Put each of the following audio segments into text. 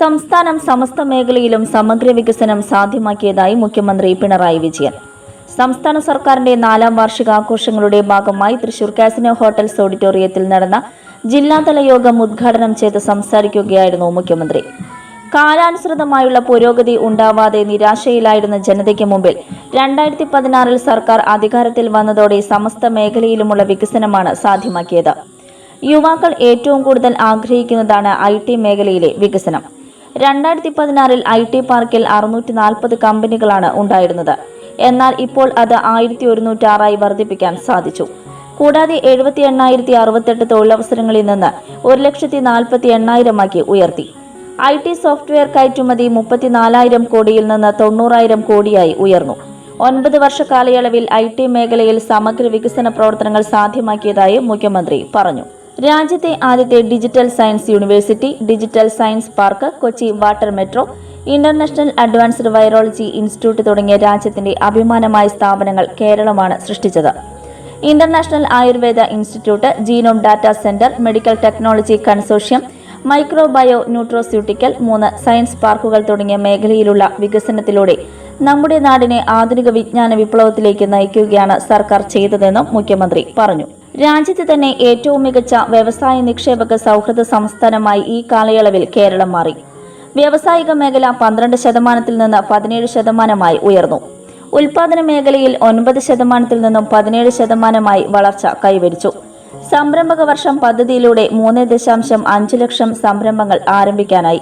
സംസ്ഥാനം സമസ്ത മേഖലയിലും സമഗ്ര വികസനം സാധ്യമാക്കിയതായി മുഖ്യമന്ത്രി പിണറായി വിജയൻ. സംസ്ഥാന സർക്കാരിന്റെ നാലാം വാർഷികാഘോഷങ്ങളുടെ ഭാഗമായി തൃശൂർ കാസിനോ ഹോട്ടൽസ് ഓഡിറ്റോറിയത്തിൽ നടന്ന ജില്ലാതല യോഗം ഉദ്ഘാടനം ചെയ്ത് സംസാരിക്കുകയായിരുന്നു മുഖ്യമന്ത്രി. കാലാനുസൃതമായുള്ള പുരോഗതി ഉണ്ടാവാതെ നിരാശയിലായിരുന്ന ജനതയ്ക്ക് മുമ്പിൽ രണ്ടായിരത്തി പതിനാറിൽ സർക്കാർ അധികാരത്തിൽ വന്നതോടെ സമസ്ത മേഖലയിലുമുള്ള വികസനമാണ് സാധ്യമാക്കിയത്. യുവാക്കൾ ഏറ്റവും കൂടുതൽ ആഗ്രഹിക്കുന്നതാണ് ഐ മേഖലയിലെ വികസനം. രണ്ടായിരത്തി പതിനാറിൽ ഐ ടി പാർക്കിൽ അറുന്നൂറ്റി നാൽപ്പത് കമ്പനികളാണ് ഉണ്ടായിരുന്നത്. എന്നാൽ ഇപ്പോൾ അത് ആയിരത്തി ഒരുന്നൂറ്റാറായി വർദ്ധിപ്പിക്കാൻ സാധിച്ചു. കൂടാതെ എഴുപത്തി എണ്ണായിരത്തി അറുപത്തെട്ട് തൊഴിലവസരങ്ങളിൽ നിന്ന് ഒരു ലക്ഷത്തി നാൽപ്പത്തി എണ്ണായിരമാക്കി ഉയർത്തി. ഐ ടി സോഫ്റ്റ്വെയർ കയറ്റുമതി മുപ്പത്തിനാലായിരം കോടിയിൽ നിന്ന് തൊണ്ണൂറായിരം കോടിയായി ഉയർന്നു. ഒൻപത് വർഷ കാലയളവിൽ ഐ ടി മേഖലയിൽ സമഗ്ര വികസന പ്രവർത്തനങ്ങൾ സാധ്യമാക്കിയതായി മുഖ്യമന്ത്രി പറഞ്ഞു. രാജ്യത്തെ ആദ്യത്തെ digital science university digital science park Kochi water metro international advanced virology institute തുടങ്ങിയ രാജ്യത്തിന്റെ അഭിമാനമായ സ്ഥാപനങ്ങൾ കേരളമാണ് സൃഷ്ടിച്ചത്. International Ayurveda institute genome data centre medical technology consortium micro bio nutraceutical മൂന്ന് സയൻസ് പാർക്കുകൾ തുടങ്ങിയ മേഖലയിലുള്ള വികസനത്തിലൂടെ നമ്മുടെ നാടിനെ ആധുനിക വിജ്ഞാന വിപ്ലവത്തിലേക്ക് നയിക്കുകയാണ് സർക്കാർ ചെയ്തതെന്നും മുഖ്യമന്ത്രി പറഞ്ഞു. രാജ്യത്ത് തന്നെ ഏറ്റവും മികച്ച വ്യവസായ നിക്ഷേപക സൗഹൃദ സംസ്ഥാനമായി ഈ കാലയളവിൽ കേരളം മാറി. വ്യാവസായിക മേഖല പന്ത്രണ്ട് ശതമാനത്തിൽ നിന്ന് പതിനേഴ് ശതമാനമായി ഉയർന്നു. ഉൽപാദന മേഖലയിൽ ഒൻപത് ശതമാനത്തിൽ നിന്നും പതിനേഴ് ശതമാനമായി വളർച്ച കൈവരിച്ചു. സംരംഭക വർഷം പദ്ധതിയിലൂടെ മൂന്ന് ദശാംശം അഞ്ച് ലക്ഷം സംരംഭങ്ങൾ ആരംഭിക്കാനായി.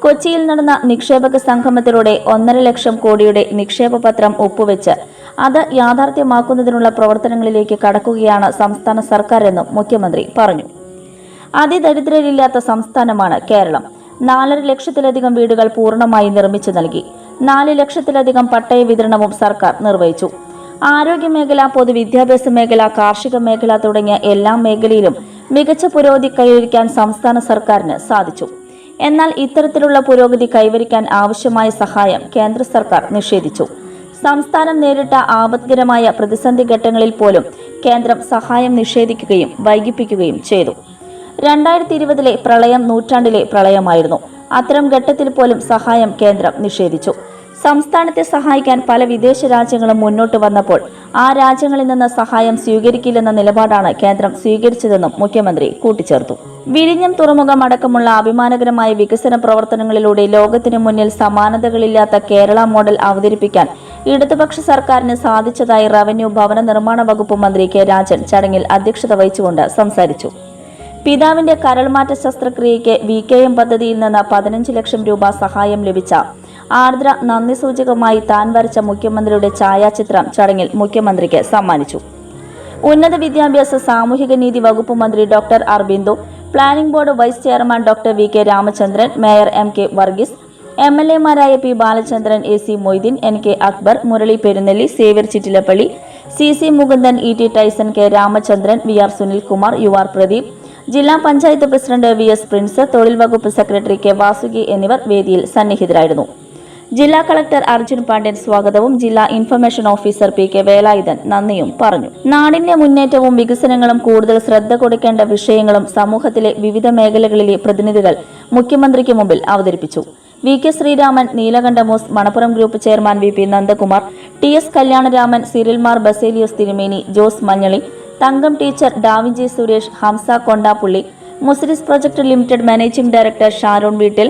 കൊച്ചിയിൽ നടന്ന നിക്ഷേപക സംഗമത്തിലൂടെ ഒന്നര ലക്ഷം കോടിയുടെ നിക്ഷേപ പത്രം ഒപ്പുവെച്ച് അത് യാഥാർത്ഥ്യമാക്കുന്നതിനുള്ള പ്രവർത്തനങ്ങളിലേക്ക് കടക്കുകയാണ് സംസ്ഥാന സർക്കാർ എന്നും മുഖ്യമന്ത്രി പറഞ്ഞു. അതിദരിദ്രരില്ലാത്ത സംസ്ഥാനമാണ് കേരളം. നാലര ലക്ഷത്തിലധികം വീടുകൾ പൂർണമായി നിർമ്മിച്ചു നൽകി. നാല് ലക്ഷത്തിലധികം പട്ടയ വിതരണവും സർക്കാർ നിർവഹിച്ചു. ആരോഗ്യമേഖല പൊതുവിദ്യാഭ്യാസ മേഖല കാർഷിക മേഖല തുടങ്ങിയ എല്ലാ മേഖലയിലും മികച്ച പുരോഗതി കൈവരിക്കാൻ സംസ്ഥാന സർക്കാരിന് സാധിച്ചു. എന്നാൽ ഇത്തരത്തിലുള്ള പുരോഗതി കൈവരിക്കാൻ ആവശ്യമായ സഹായം കേന്ദ്ര സർക്കാർ നിഷേധിച്ചു. സംസ്ഥാനം നേരിട്ട ആപത്കരമായ പ്രതിസന്ധി ഘട്ടങ്ങളിൽ പോലും കേന്ദ്രം സഹായം നിഷേധിക്കുകയും വൈകിപ്പിക്കുകയും ചെയ്തു. രണ്ടായിരത്തി ഇരുപതിലെ പ്രളയം നൂറ്റാണ്ടിലെ പ്രളയമായിരുന്നു. അത്തരം ഘട്ടത്തിൽ പോലും സഹായം കേന്ദ്രം നിഷേധിച്ചു. സംസ്ഥാനത്തെ സഹായിക്കാൻ പല വിദേശ രാജ്യങ്ങളും മുന്നോട്ട് വന്നപ്പോൾ ആ രാജ്യങ്ങളിൽ നിന്ന് സഹായം സ്വീകരിക്കില്ലെന്ന നിലപാടാണ് കേന്ദ്രം സ്വീകരിച്ചതെന്നും മുഖ്യമന്ത്രി കൂട്ടിച്ചേർത്തു. വിഴിഞ്ഞം തുറമുഖം അടക്കമുള്ള അഭിമാനകരമായ വികസന പ്രവർത്തനങ്ങളിലൂടെ ലോകത്തിനു മുന്നിൽ സമാനതകളില്ലാത്ത കേരള മോഡൽ അവതരിപ്പിക്കാൻ ഇടതുപക്ഷ സർക്കാരിന് സാധിച്ചതായി റവന്യൂ ഭവന നിർമ്മാണ വകുപ്പ് മന്ത്രി കെ രാജൻ ചടങ്ങിൽ അധ്യക്ഷത വഹിച്ചുകൊണ്ട് സംസാരിച്ചു. പിതാവിന്റെ കരൾമാറ്റ ശസ്ത്രക്രിയയ്ക്ക് വി കെ എം പദ്ധതിയിൽ നിന്ന് പതിനഞ്ച് ലക്ഷം രൂപ സഹായം ലഭിച്ച ആർദ്ര നന്ദി സൂചകമായി താൻ വരച്ച മുഖ്യമന്ത്രിയുടെ ഛായാചിത്രം ചടങ്ങിൽ മുഖ്യമന്ത്രിക്ക് സമ്മാനിച്ചു. ഉന്നത വിദ്യാഭ്യാസ സാമൂഹിക നീതി വകുപ്പ് മന്ത്രി doctor Arbindu planning board vice chairman doctor V K Ramachandran mayor M K Varghese M L എമാരായ P Balachandran A C Moideen N K Akbar Murali Perunnelli Xavier Chittilappilly C C Mukundan E T Tyson K Ramachandran V R Sunilkumar U R Pradeep ജില്ലാ panchayat president V S Prince തൊഴിൽ വകുപ്പ് secretary K Vasuki എന്നിവർ വേദിയിൽ സന്നിഹിതരായിരുന്നു. ജില്ലാ collector Arjun Pandian സ്വാഗതവും ജില്ലാ information officer P K Velayudhan നന്ദിയും പറഞ്ഞു. നാടിന്റെ മുന്നേറ്റവും വികസനങ്ങളും കൂടുതൽ ശ്രദ്ധ കൊടുക്കേണ്ട വിഷയങ്ങളും സമൂഹത്തിലെ വിവിധ മേഖലകളിലെ പ്രതിനിധികൾ മുഖ്യമന്ത്രിക്ക് മുമ്പിൽ അവതരിപ്പിച്ചു. V K Sreeraman നീലകണ്ഠമോസ് Manappuram group chairman V P Nandakumar T S Kalyanaraman സിരിൽമാർ Baselios തിരുമേനി Jose Manjaly Thankam teacher Davinci Suresh Hamsa Kondappully Muziris project limited managing director Sharon Veettil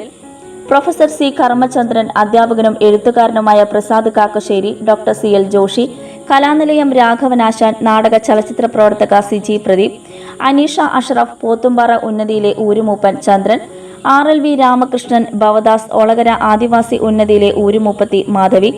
professor C Karmachandran അധ്യാപകനും എഴുത്തുകാരനുമായ Prasad Kakkassery doctor C L Joshy Kalanilayam Raghavanasan നാടക ചലച്ചിത്ര പ്രവർത്തക C G Pradeep Aneesha Ashraf Pothumpara ഉന്നതിയിലെ ഊരുമൂപ്പൻ Chandran R L V Ramakrishnan Bhavadas Olakara adivasi ഉന്നതിയിലെ ഊരുമുപ്പത്തി Madhavi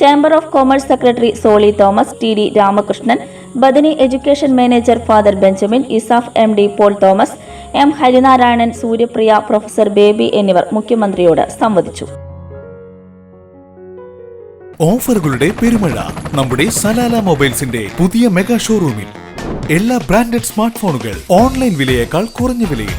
chamber of commerce secretary Soly Thomas T D Ramakrishnan Bethany education manager father Benjamin ESAF M D Paul Thomas M Harinarayanan Suryapriya professor Baby എന്നിവർ മുഖ്യമന്ത്രിയോട് സംവദിച്ചു. ഓഫറുകളുടെ പെരുമഴ നമ്മുടെ Salalah മൊബൈൽസിന്റെ പുതിയ mega ഷോറൂമിൽ. എല്ലാ branded smart ഫോണുകൾ online വിലയേക്കാൾ കുറഞ്ഞ വിലയിൽ.